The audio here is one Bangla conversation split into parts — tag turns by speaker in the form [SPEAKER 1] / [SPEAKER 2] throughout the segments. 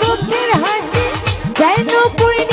[SPEAKER 1] মুখের হাসি যেন পরিণত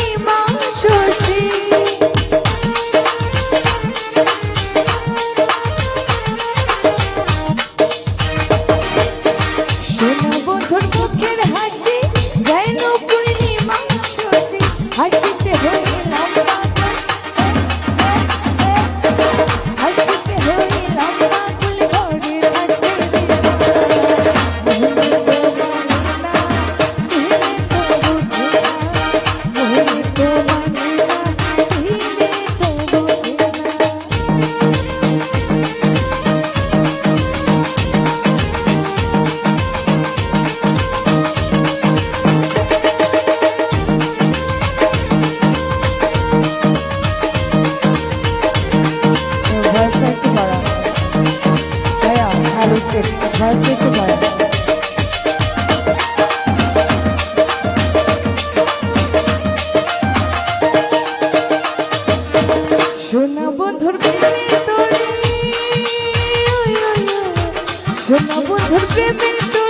[SPEAKER 1] से दोबारा সোনা বন্ধুর প্রেমের তোর বন্ধুর প্রেমের তোর।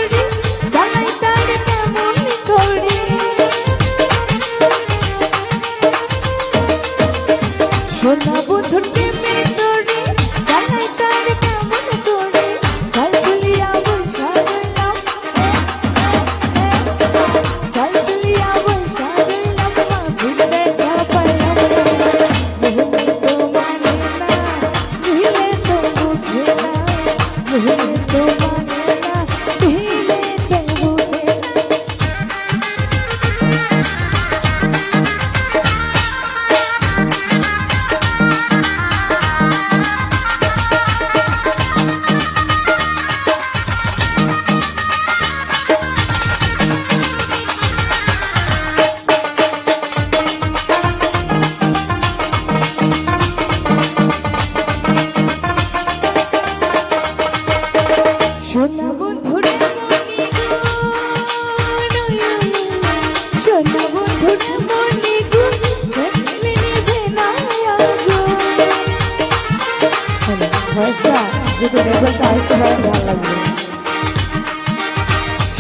[SPEAKER 1] ভয়েসটা যদি লেভেলটা আরেকটু ভালো লাগবে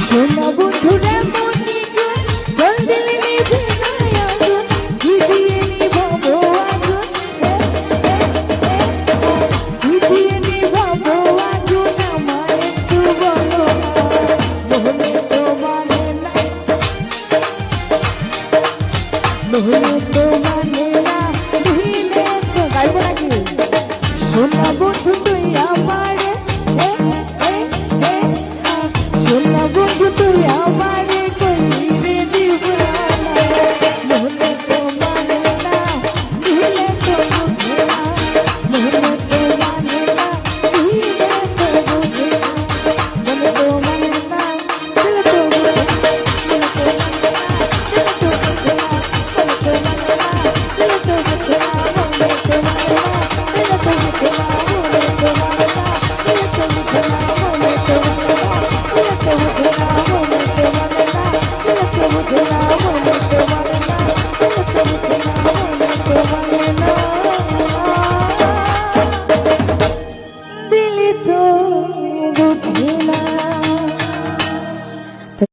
[SPEAKER 1] শোনা বন্ধুরা তুই আমার